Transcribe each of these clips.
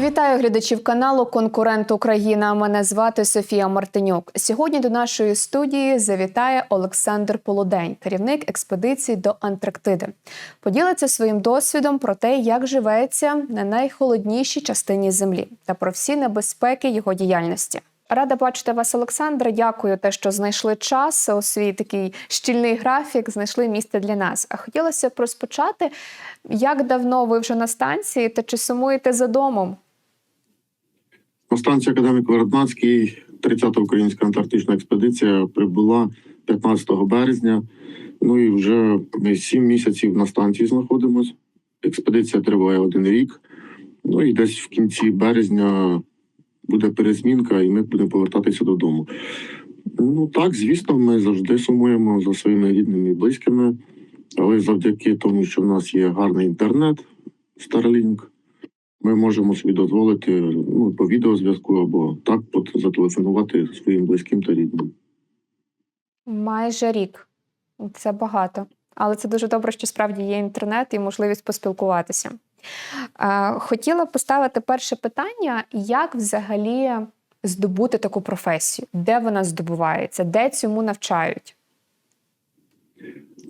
Вітаю глядачів каналу Конкурент Україна. Мене звати Софія Мартинюк. Сьогодні до нашої студії завітає Олександр Полудень, керівник експедиції до Антарктиди. Поділиться своїм досвідом про те, як живеться на найхолоднішій частині землі та про всі небезпеки його діяльності. Рада бачити вас, Олександре. Дякую, те, що знайшли час у свій такий щільний графік, знайшли місце для нас. А хотілося б розпочати, як давно ви вже на станції та чи сумуєте за домом? На станції академік Вероднацький 30-та українська антарктична експедиція прибула 15 березня. Ну і вже ми 7 місяців на станції знаходимося. Експедиція триває один рік. Ну і десь в кінці березня буде перезмінка, і ми будемо повертатися додому. Ну так, звісно, ми завжди сумуємо за своїми рідними і близькими, але завдяки тому, що в нас є гарний інтернет, Starlink, ми можемо собі дозволити ну, по відеозв'язку або так от зателефонувати своїм близьким та рідним. Майже рік. Це багато. Але це дуже добре, що справді є інтернет і можливість поспілкуватися. Е, Хотіла поставити перше питання: як взагалі здобути таку професію? Де вона здобувається? Де цьому навчають?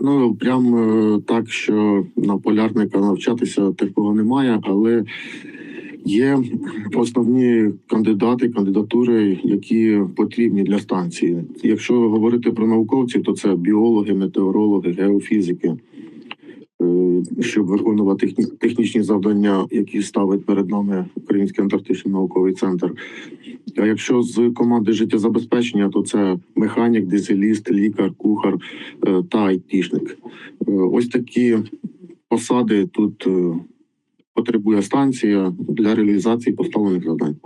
Ну прям е, так, що на полярника навчатися такого немає, але є основні кандидати, кандидатури, які потрібні для станції. Якщо говорити про науковців, то це біологи, метеорологи, геофізики. Е, Щоб виконувати техні- технічні завдання, які ставить перед нами Український антарктичний науковий центр. А якщо з команди життєзабезпечення, то це механік, дизеліст, лікар, кухар е, та айтішник. Е, Ось такі посади тут е, потребує станція для реалізації поставлених завдань.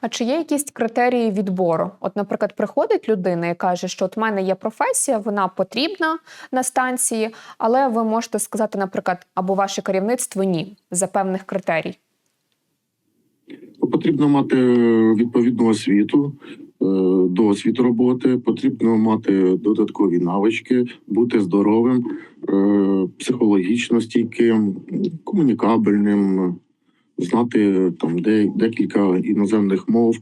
А чи є якісь критерії відбору? От, наприклад, приходить людина і каже, що от в мене є професія, вона потрібна на станції, але ви можете сказати, наприклад, або ваше керівництво ні за певних критерій. Потрібно мати відповідну освіту, е, досвід роботи, потрібно мати додаткові навички, бути здоровим, е, психологічно стійким, комунікабельним, знати там де, декілька іноземних мов.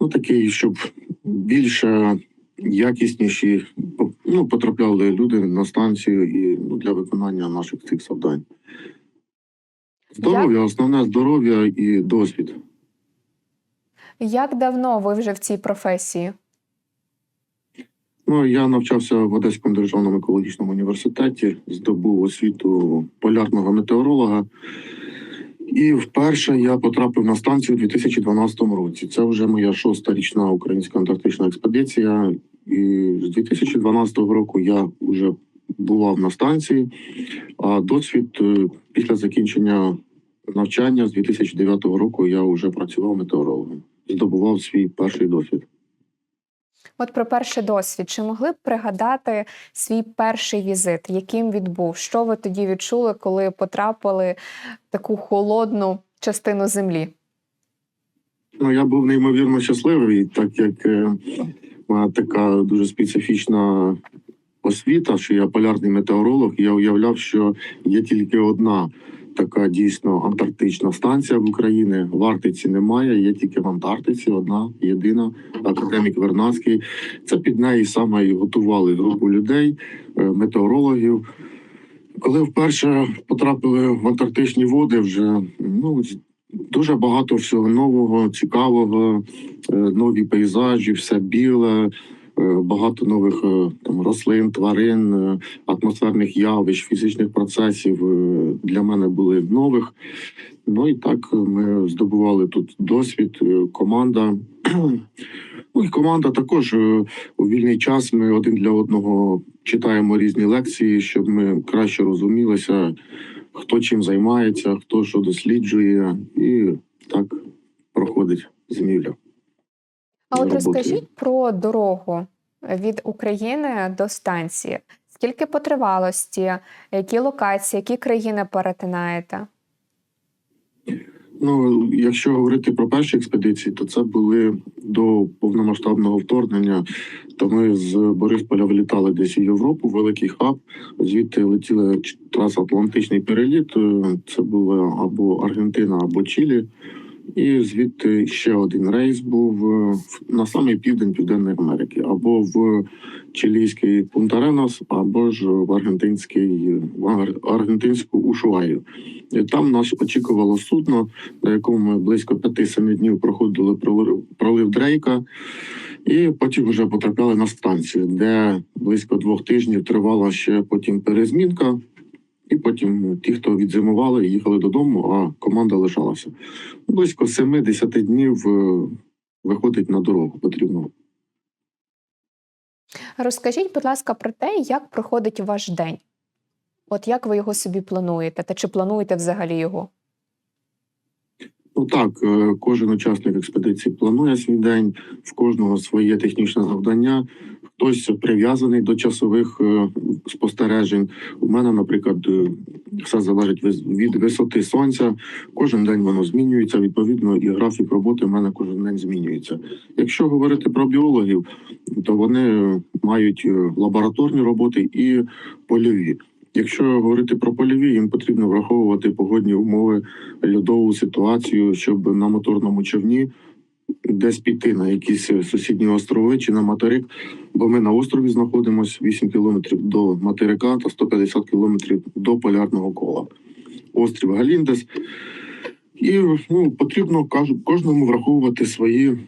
Ну, такий, щоб більше якісніші ну, потрапляли люди на станцію і ну, для виконання наших цих завдань. Здоров'я, основне здоров'я і досвід. Як давно ви вже в цій професії? Ну, я навчався в Одеському державному екологічному університеті, здобув освіту полярного метеоролога. І вперше я потрапив на станцію у 2012 році. Це вже моя шоста річна українська антарктична експедиція. І з 2012 року я вже бував на станції, а досвід е, після закінчення навчання з 2009 року я вже працював метеорологом, здобував свій перший досвід. От про перший досвід. Чи могли б пригадати свій перший візит? Яким він був? Що ви тоді відчули, коли потрапили в таку холодну частину землі? Ну, я був неймовірно щасливий, так як е, така дуже специфічна освіта, що я полярний метеоролог. Я уявляв, що є тільки одна така дійсно антарктична станція в Україні. В Арктиці немає, є тільки в Антарктиці, одна єдина академік Вернадський. Це під неї саме і готували групу людей, е, метеорологів. Коли вперше потрапили в антарктичні води, вже ну дуже багато всього нового, цікавого, е, нові пейзажі, все біле, багато нових е, там рослин, тварин, е, атмосферних явищ, фізичних процесів е, для мене були нових. Ну і так е, ми здобували тут досвід, е, команда. Ну і команда також е, у вільний час ми один для одного читаємо різні лекції, щоб ми краще розумілися, хто чим займається, хто що досліджує, і так проходить зимівля. А от розкажіть про дорогу від України до станції. Скільки по тривалості, які локації, які країни перетинаєте? Ну, якщо говорити про перші експедиції, то це були до повномасштабного вторгнення. То ми з Борисполя вилітали десь у Європу, великий хаб. Звідти летіли трансатлантичний переліт. е, Це була або Аргентина, або Чилі. І звідти ще один рейс був е, в- на самий південь Південної Америки, або в чилійський Пунта-Ренас, або ж в аргентинський в Ар- аргентинську Ушуаю. І там нас очікувало судно, на якому ми близько 5-7 днів проходили пролив Дрейка, і потім вже потрапляли на станцію, де близько двох тижнів тривала ще потім перезмінка. І потім ті, хто відзимували, їхали додому, а команда лишалася. Близько 7-10 днів е, виходить на дорогу потрібно. Розкажіть, будь ласка, про те, як проходить ваш день. От як ви його собі плануєте, та чи плануєте взагалі його? Ну так, е, кожен учасник експедиції планує свій день, в кожного своє технічне завдання. Хтось прив'язаний до часових е, спостережень. У мене, наприклад, е, все залежить від висоти сонця. Кожен день воно змінюється. Відповідно, і графік роботи в мене кожен день змінюється. Якщо говорити про біологів, то вони мають лабораторні роботи і польові. Якщо говорити про польові, їм потрібно враховувати погодні умови, льодову ситуацію, щоб на моторному човні десь піти на якісь сусідні острови чи на материк, бо ми на острові знаходимося 8 кілометрів до материка та 150 кілометрів до полярного кола. Острів Галіндес. І ну, потрібно кожному враховувати свої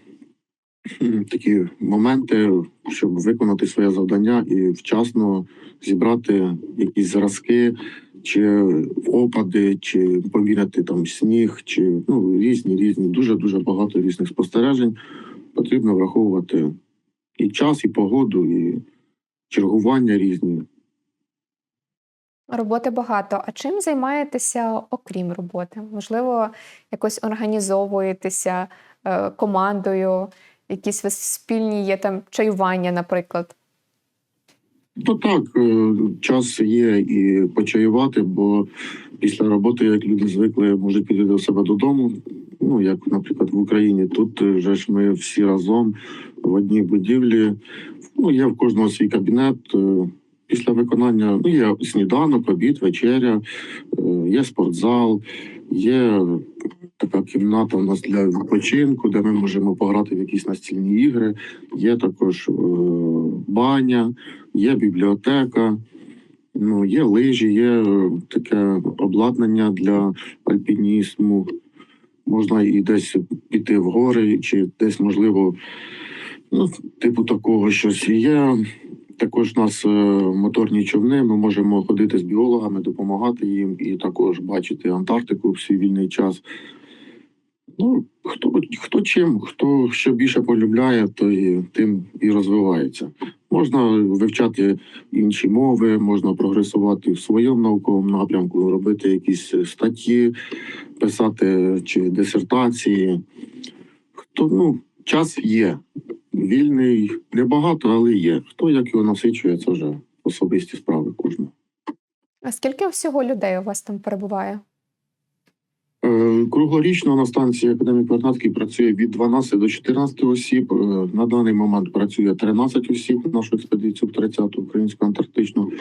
такі моменти, щоб виконати своє завдання і вчасно зібрати якісь зразки, чи опади, чи поміряти там сніг, чи ну різні, різні, дуже дуже багато різних спостережень. Потрібно враховувати і час, і погоду, і чергування різні. Роботи багато. А чим займаєтеся окрім роботи? Можливо, якось організовуєтеся е, командою, якісь у вас спільні є там чаювання, наприклад. То так, е, час є і почаювати, бо після роботи, як люди звикли, можуть піти до себе додому. Ну, як, наприклад, в Україні, тут е, же ж ми всі разом в одній будівлі. Ну, є в кожного свій кабінет. е, Після виконання ну, є сніданок, обід, вечеря, е, є спортзал, є така кімната у нас для відпочинку, де ми можемо пограти в якісь настільні ігри. Є також е, баня, є бібліотека, ну, є лижі, є е, таке обладнання для альпінізму. Можна і десь піти в гори, чи десь, можливо, ну, типу такого щось. Є також у нас е, моторні човни. Ми можемо ходити з біологами, допомагати їм і також бачити Антарктику в свій вільний час. Ну, хто, хто чим, хто що більше полюбляє, то і тим і розвивається. Можна вивчати інші мови, можна прогресувати в своєму науковому напрямку, робити якісь статті, писати чи дисертації. Хто ну, час є. Вільний небагато, але є. Хто як його насичує, це вже особисті справи кожного. А скільки всього людей у вас там перебуває? Е, Круглорічно на станції Академік Вернадський працює від 12 до 14 осіб. Е, На даний момент працює 13 осіб на нашу експедицію в 30-ту українську антарктичну.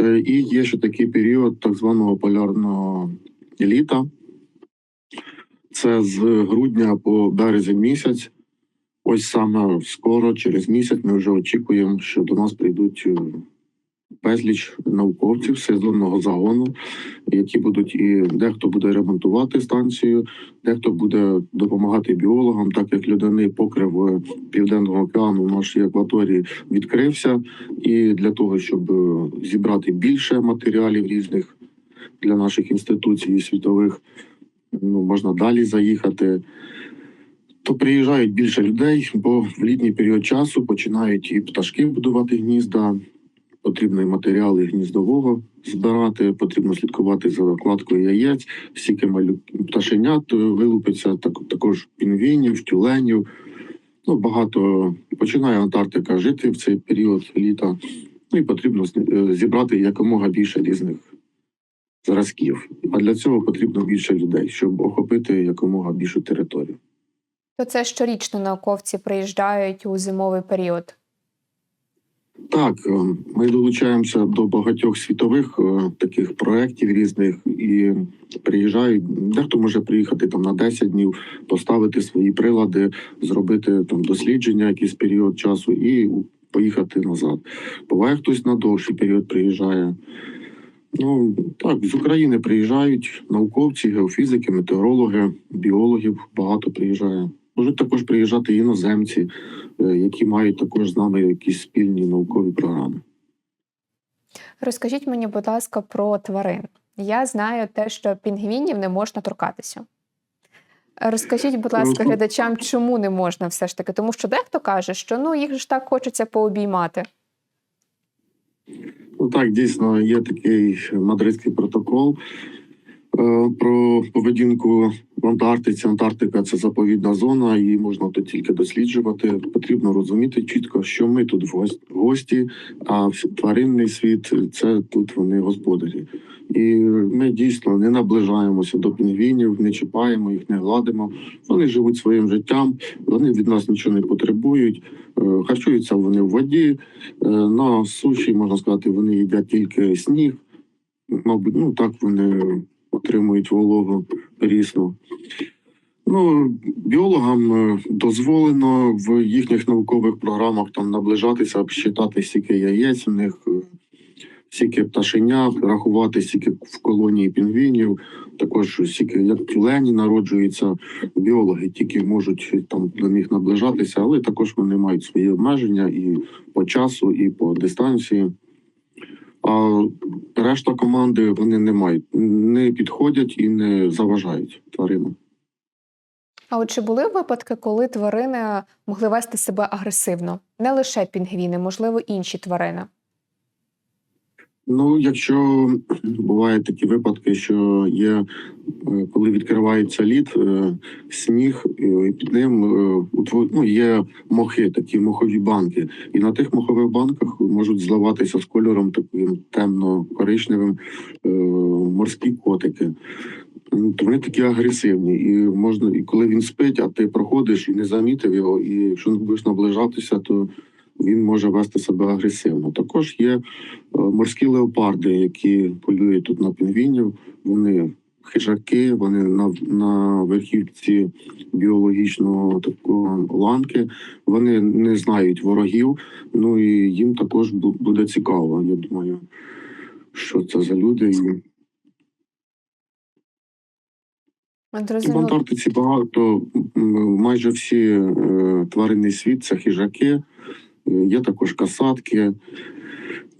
Е, І є ще такий період так званого полярного літа. Це з грудня по березень місяць. Ось саме скоро, через місяць, ми вже очікуємо, що до нас прийдуть е, безліч науковців сезонного загону, які будуть і дехто буде ремонтувати станцію, дехто буде допомагати біологам, так як людяний покрив е, південного океану в нашій акваторії відкрився. І для того, щоб е, зібрати більше матеріалів різних для наших інституцій і світових, ну можна далі заїхати. То приїжджають більше людей, бо в літній період часу починають і пташки будувати гнізда, потрібно і матеріали гніздового збирати, потрібно слідкувати за закладкою яєць, стільки малю пташенят е, вилупиться, так, також пінгвінів, тюленів. Ну, багато починає Антарктика жити в цей період літа. Ну і потрібно е, зібрати якомога більше різних зразків. А для цього потрібно більше людей, щоб охопити якомога більшу територію. То це щорічно науковці приїжджають у зимовий період. Так, е, ми долучаємося до багатьох світових е, таких проєктів різних і приїжджають. Дехто може приїхати там на 10 днів, поставити свої прилади, зробити там дослідження якийсь період часу і поїхати назад. Буває хтось на довший період приїжджає. Ну так, з України приїжджають науковці, геофізики, метеорологи, біологів багато приїжджає. Можуть також приїжджати іноземці, е, які мають також з нами якісь спільні наукові програми. Розкажіть мені, будь ласка, про тварин. Я знаю те, що пінгвінів не можна торкатися. Розкажіть, будь ласка, глядачам, чому не можна все ж таки? Тому що дехто каже, що ну їх ж так хочеться пообіймати. Ну так, дійсно, є такий мадридський протокол про поведінку в Антарктиці. Антарктика це заповідна зона, її можна тут тільки досліджувати. Потрібно розуміти чітко, що ми тут в гос- гості, а тваринний світ це тут вони господарі. І ми дійсно не наближаємося до пінгвінів, не чіпаємо їх, не гладимо. Вони живуть своїм життям, вони від нас нічого не потребують. Е, Харчуються вони в воді, Е, На суші, можна сказати, вони їдять тільки сніг. Мабуть, ну так вони отримують вологу рісну. Ну, біологам е, дозволено в їхніх наукових програмах там наближатися, обсчитати стільки яєць у них, е, стільки пташенят, рахувати стільки в колонії пінгвінів, також стільки як тюлені народжуються. Біологи тільки можуть там до них наближатися, але також вони мають свої обмеження і по часу, і по дистанції. А решта команди вони не мають, не підходять і не заважають тваринам. А от чи були випадки, коли тварини могли вести себе агресивно? Не лише пінгвіни, можливо, інші тварини. Ну, якщо бувають такі випадки, що є, е, коли відкривається лід, е, сніг, і під ним е, ну, є мохи, такі мохові банки. І на тих мохових банках можуть зливатися з кольором таким темно-коричневим морські котики. То вони такі агресивні, і можна, і коли він спить, а ти проходиш і не замітив його, і якщо не будеш наближатися, то він може вести себе агресивно. Також є е, морські леопарди, які полюють тут на пінгвінів. Вони хижаки, вони на, на верхівці біологічного такого ланки. Вони не знають ворогів. Ну і їм також буде цікаво. Я думаю, що це за люди. І В. Антарктиці багато, майже всі е, тваринний світ це хижаки, є також касатки.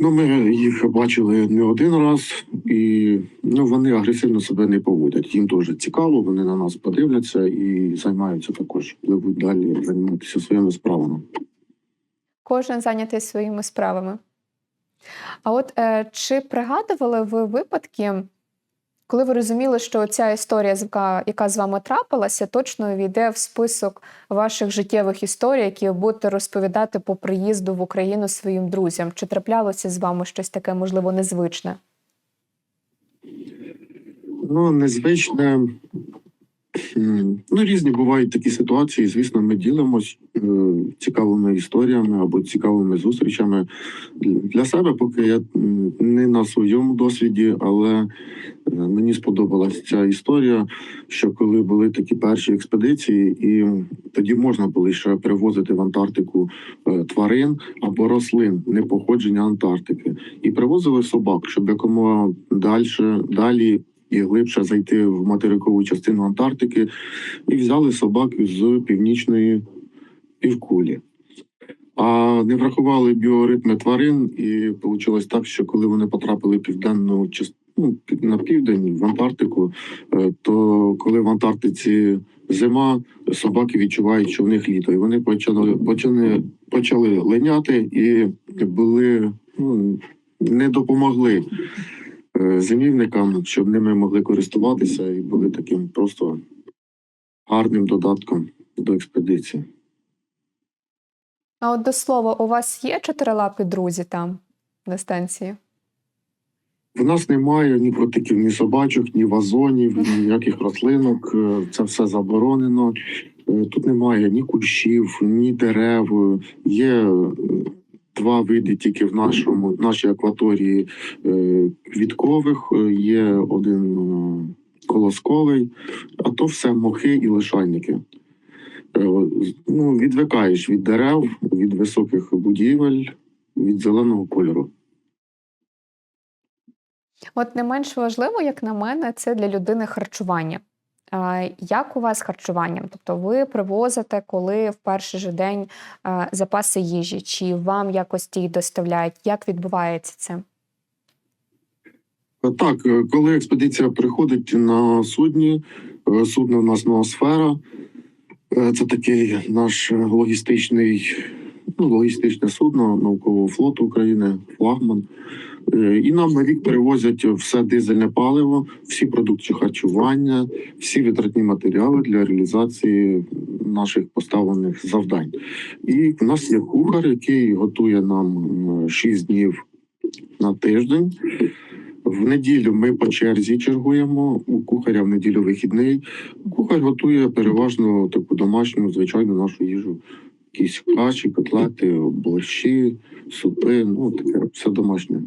Ну, ми їх бачили не один раз, і ну, вони агресивно себе не поводять. Їм дуже цікаво, вони на нас подивляться і займаються також, пливуть далі займатися своїми справами. Кожен зайнятий своїми справами. А от е, чи пригадували ви випадки, коли ви розуміли, що ця історія, яка, з вами трапилася, точно війде в список ваших життєвих історій, які ви будете розповідати по приїзду в Україну своїм друзям? Чи траплялося з вами щось таке, можливо, незвичне? Ну, незвичне. М, Ну, різні бувають такі ситуації. Звісно, ми ділимось е, цікавими історіями або цікавими зустрічами. Для себе, поки я не на своєму досвіді, але е, мені сподобалася ця історія, що коли були такі перші експедиції, і тоді можна було ще привозити в Антарктику е, тварин або рослин не походження Антарктики, і привозили собак, щоб якомога далі далі і глибше зайти в материкову частину Антарктики, і взяли собак з північної півкулі. А не врахували біоритми тварин, і вийшло так, що коли вони потрапили в південну частину на південь в Антарктику, е, то коли в Антарктиці зима, собаки відчувають, що в них літо, і вони почали почали, почали линяти і були ну, не допомогли зимівникам, щоб ними могли користуватися і були таким просто гарним додатком до експедиції. А от до слова, у вас є чотирилапі друзі там на станції? В нас немає ні котиків, ні собачок, ні вазонів, ніяких рослинок. Е, Це все заборонено. Е, Тут немає ні кущів, ні дерев. Є е, два види тільки в нашому в нашій акваторії е, квіткових. Е, Є один е, колосковий, а то все мохи і лишайники. Ну, відвикаєш від дерев, від високих будівель, від зеленого кольору. От не менш важливо, як на мене, це для людини харчування. Як у вас з харчуванням? Тобто ви привозите, коли в перший же день запаси їжі, чи вам якось ті доставляють? Як відбувається це? Так, е, коли експедиція приходить на судні, е, судно в нас ноосфера, е, це такий наш е, логістичний, ну, логістичне судно наукового флоту України, флагман. Е, І нам на рік перевозять все дизельне паливо, всі продукти харчування, всі витратні матеріали для реалізації наших поставлених завдань. І в нас є кухар, який готує нам 6 днів на тиждень. В неділю ми по черзі чергуємо. У кухаря в неділю вихідний. Кухар готує переважно таку домашню, звичайну нашу їжу. Якісь каші, котлети, борщі, супи, ну таке все домашнє.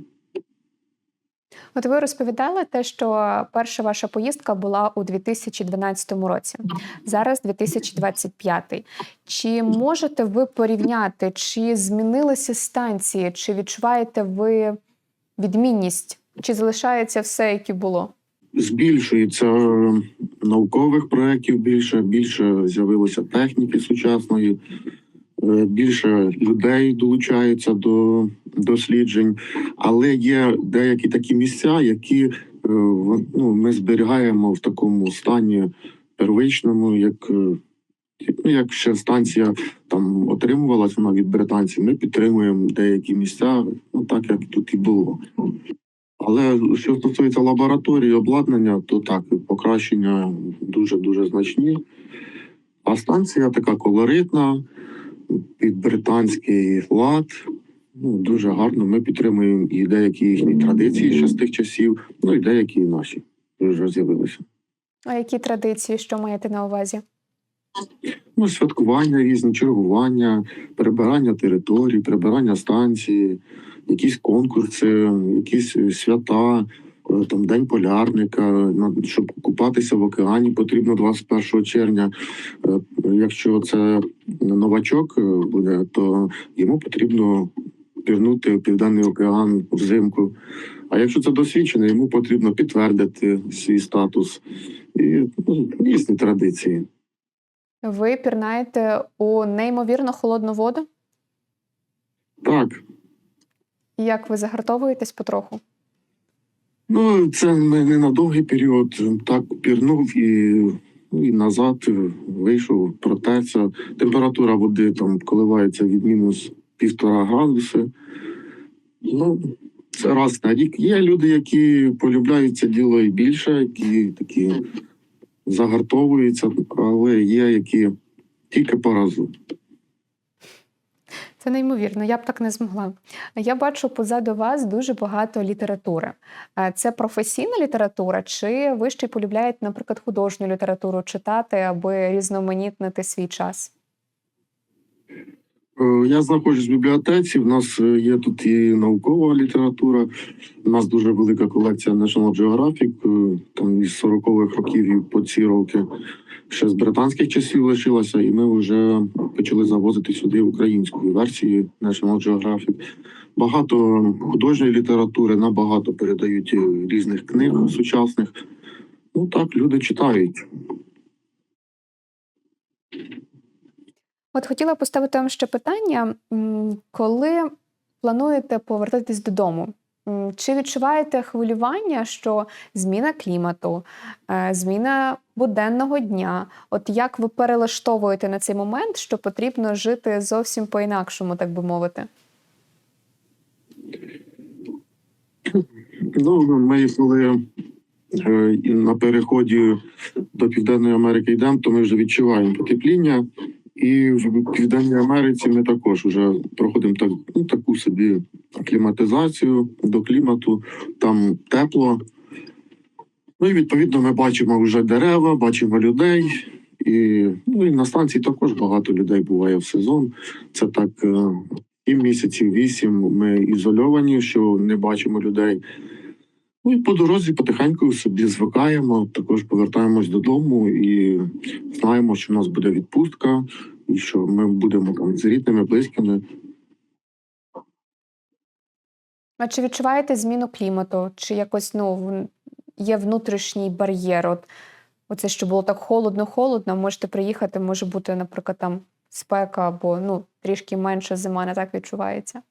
От ви розповідали те, що перша ваша поїздка була у 2012 році, зараз 2025. Чи можете ви порівняти, чи змінилися станції, чи відчуваєте ви відмінність, чи залишається все, як і було? Збільшується е, наукових проєктів більше, більше з'явилося техніки сучасної, більше людей долучаються до досліджень, але є деякі такі місця, які е, ну, ми зберігаємо в такому стані первичному, як. е, Ну, як ще станція там отримувалась вона від британців, ми підтримуємо деякі місця, ну так як тут і було. Але що стосується лабораторії обладнання, то так, покращення дуже дуже значні. А станція така колоритна, під британський лад. Ну, дуже гарно. Ми підтримуємо і деякі їхні традиції ще з тих часів, ну і деякі наші вже з'явилися. А які традиції, що маєте на увазі? Ну, святкування різні, чергування, прибирання територій, прибирання станції, якісь конкурси, якісь свята, там День полярника. Щоб купатися в океані, потрібно 21 червня. Е, Якщо це новачок е, буде, то йому потрібно пірнути Південний океан взимку. А якщо це досвідчений, йому потрібно підтвердити свій статус і ну, різні традиції. Ви пірнаєте у неймовірно холодну воду? Так, Е, Як ви загартовуєтесь потроху? Ну, це не, на довгий період. Так пірнув і, ну, і назад вийшов, протерся. Температура води там коливається від мінус півтора градуси. Ну, це раз на рік. Є люди, які полюбляють це діло і більше, які такі загартовуються, але є, які тільки по разу. Це неймовірно, я б так не змогла. Я бачу позаду вас дуже багато літератури. Е, Це професійна література, чи ви ще полюбляєте, наприклад, художню літературу читати, аби різноманітнити свій час? Е, Я знаходжусь в бібліотеці. В нас е, є тут і наукова література. У нас дуже велика колекція National Geographic, там із 40-х років і по ці роки. Ще з британських часів лишилася, і ми вже почали завозити сюди українську версію National Geographic. Багато художньої літератури, набагато передають е, різних книг сучасних. Ну так, люди читають. От хотіла поставити вам ще питання: коли плануєте повертатись додому? Чи відчуваєте хвилювання, що зміна клімату, е, зміна буденного дня? От як ви перелаштовуєте на цей момент, що потрібно жити зовсім по-інакшому, так би мовити? Ну, ми коли е, на переході до Південної Америки йдемо, то ми вже відчуваємо потепління. І в Південній Америці ми також вже проходимо так, ну, таку собі акліматизацію до клімату, там тепло. Ну і відповідно ми бачимо вже дерева, бачимо людей. І, ну, і на станції також багато людей буває в сезон. Це так е, сім місяців, вісім. Ми ізольовані, що не бачимо людей. Ну і по дорозі потихеньку собі звикаємо, також повертаємось додому і знаємо, що в нас буде відпустка, і що ми будемо там з рідними, близькими. А чи відчуваєте зміну клімату? Чи якось ну, є внутрішній бар'єр? От, оце, що було так холодно-холодно, можете приїхати, може бути, наприклад, там спека або ну, трішки менша зима, не так відчувається.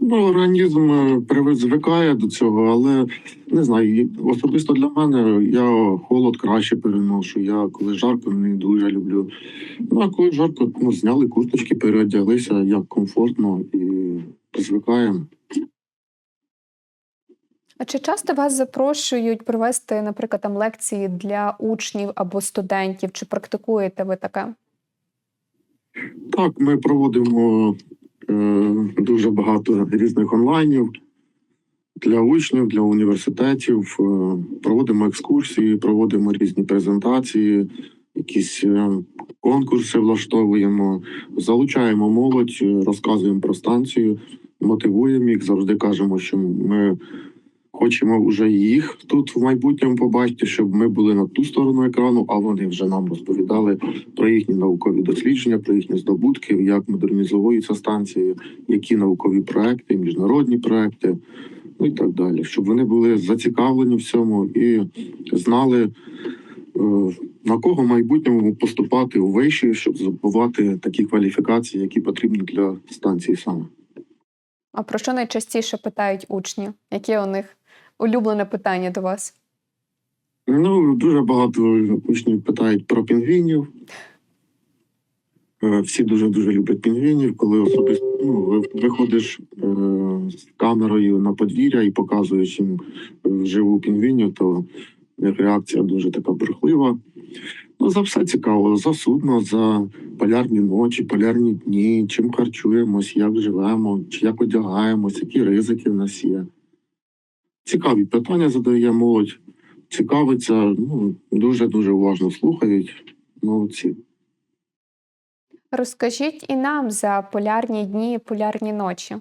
Ну, організм е, звикає до цього, але не знаю, особисто для мене я холод краще переношу. Я коли жарко не дуже люблю. Ну а коли жарко, ну, зняли курточки, переодяглися як комфортно і звикаємо. А чи часто вас запрошують провести, наприклад, там лекції для учнів або студентів? Чи практикуєте ви таке? Так, ми проводимо е, дуже багато різних онлайнів для учнів, для університетів. Е, проводимо екскурсії, проводимо різні презентації, якісь е, конкурси влаштовуємо, залучаємо молодь, е, розказуємо про станцію, мотивуємо їх, завжди кажемо, що ми. Хочемо вже їх тут в майбутньому побачити, щоб ми були на ту сторону екрану, а вони вже нам розповідали про їхні наукові дослідження, про їхні здобутки, як модернізовуються станції, які наукові проекти, міжнародні проекти, ну і так далі. Щоб вони були зацікавлені в цьому і знали, е, на кого в майбутньому поступати у виші, щоб здобувати такі кваліфікації, які потрібні для станції саме. А про що найчастіше питають учні? Яке у них улюблене питання до вас? Ну, дуже багато учнів питають про пінгвінів. Е, Всі дуже дуже люблять пінгвінів, коли особисто ну, виходиш е, з камерою на подвір'я і показуєш їм вживу пінгвінів, то реакція дуже така брехлива. Ну, за все цікаво, за судно, за полярні ночі, полярні дні, чим харчуємось, як живемо, чи як одягаємось, які ризики в нас є. Цікаві питання задає молодь цікавиться, ну, дуже-дуже уважно слухають. Молодці. Розкажіть і нам за полярні дні, і полярні ночі.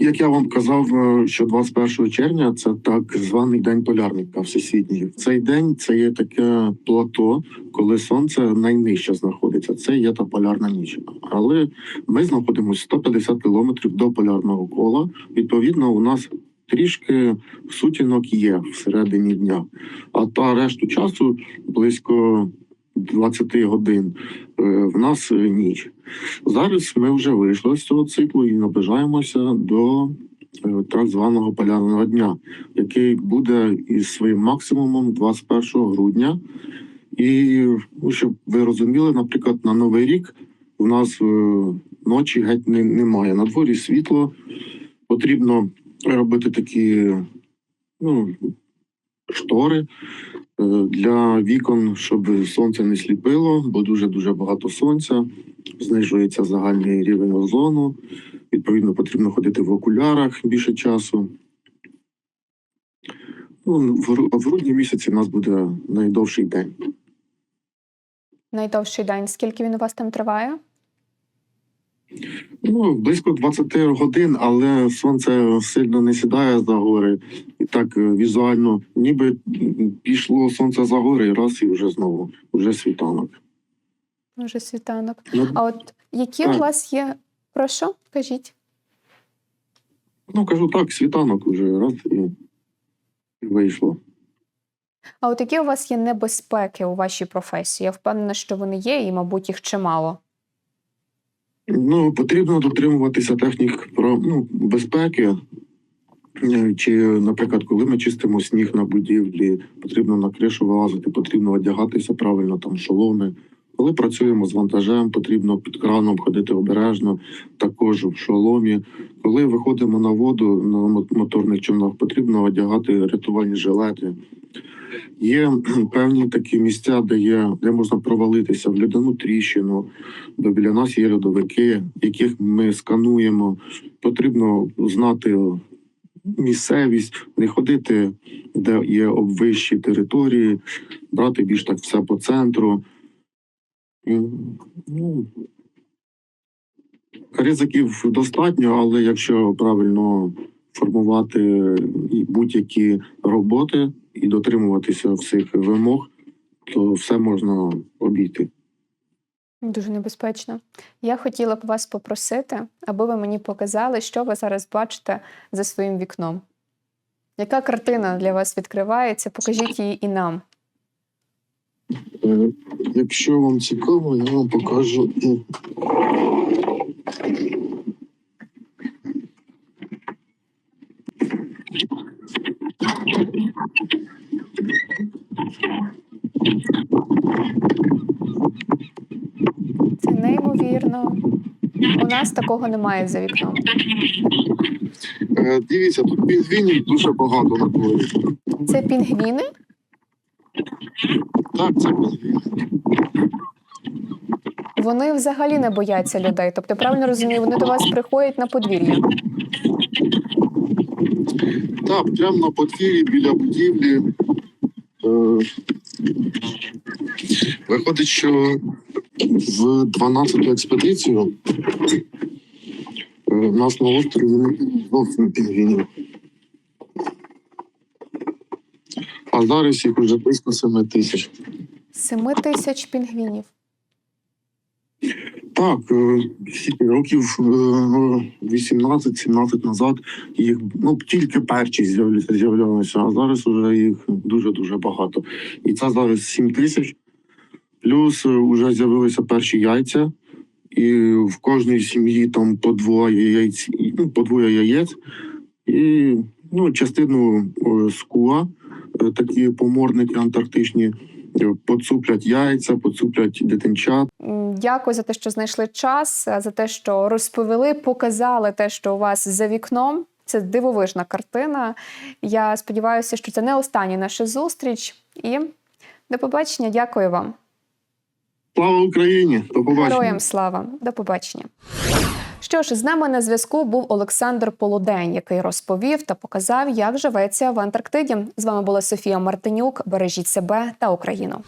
Як я вам казав, е, що 21 червня це так званий день полярника всесвітній. Цей день це є таке плато, коли сонце найнижче знаходиться. Це є та полярна ніч. Але ми знаходимося 150 кілометрів до полярного кола. Відповідно, у нас трішки сутінок є всередині дня. А та решту часу близько 20 годин е, в нас ніч. Зараз ми вже вийшли з цього циклу і наближаємося до е, так званого полярного дня, який буде із своїм максимумом 21 грудня. І ну, щоб ви розуміли, наприклад, на Новий рік у нас е, ночі геть не, немає. На дворі світло. Потрібно робити такі ну, штори для вікон, щоб сонце не сліпило, бо дуже дуже багато сонця знижується загальний рівень озону. Відповідно, потрібно ходити в окулярах більше часу. Ну, в грудні місяці у нас буде найдовший день. Найдовший день. Скільки він у вас там триває? Ну, близько 20 годин, але сонце сильно не сідає за гори. І так е, візуально, ніби пішло сонце за гори, і раз і вже знову, вже світанок. Може, світанок. Ну, А от які у вас є. Про що? Кажіть. ну кажу так, світанок вже раз і вийшло. А от які у вас є небезпеки у вашій професії? Я впевнена, що вони є, і, мабуть, їх чимало. Ну, потрібно дотримуватися технік про ну, безпеки. Е, Чи, наприклад, коли ми чистимо сніг на будівлі, потрібно на кришу вилазити, потрібно одягатися правильно, там шоломи. Коли працюємо з вантажем, потрібно під краном ходити обережно, також в шоломі. Коли виходимо на воду на моторних човнах, потрібно одягати рятувальні жилети. Є певні такі місця, де є, де можна провалитися в льодяну тріщину, де біля нас є льодовики, яких ми скануємо. Потрібно знати місцевість, не ходити, де є обвищі території, брати більш так все по центру. Ну, ризиків достатньо, але якщо правильно формувати будь-які роботи і дотримуватися всіх вимог, то все можна обійти. Дуже небезпечно. Я хотіла б вас попросити, аби ви мені показали, що ви зараз бачите за своїм вікном. Яка картина для вас відкривається? Покажіть її і нам. Е, Якщо вам цікаво, я вам покажу. Це неймовірно. У нас такого немає за вікном. Е, Дивіться, тут пінгвінів дуже багато на дворі. Це пінгвіни? Так, це пінгвіни. Вони взагалі не бояться людей. Тобто, правильно розумію, вони до вас приходять на подвір'я. Так, прямо на подвір'ї біля будівлі. Е, Виходить, що в 12-ту експедицію е, в нас на острові зовсім пінгвінів. А зараз їх вже близько 7 тисяч. Семи тисяч пінгвінів. Так, е, років е, 18-17 назад їх ну тільки перші з'являлися, а зараз вже їх дуже дуже багато. І це зараз 7 тисяч. Плюс вже з'явилися перші яйця, і в кожній сім'ї там по двоє яєць, і, ну, по двоє яєць, і ну, частину е, скула, е, такі поморники антарктичні, е, поцуплять яйця, поцуплять дитинчат. Дякую за те, що знайшли час, за те, що розповіли, показали те, що у вас за вікном. Це дивовижна картина. Я сподіваюся, що це не остання наша зустріч. І до побачення. Дякую вам. Слава Україні! До побачення! Героям слава. До побачення. Що ж, з нами на зв'язку був Олександр Полудень, який розповів та показав, як живеться в Антарктиді. З вами була Софія Мартинюк. Бережіть себе та Україну.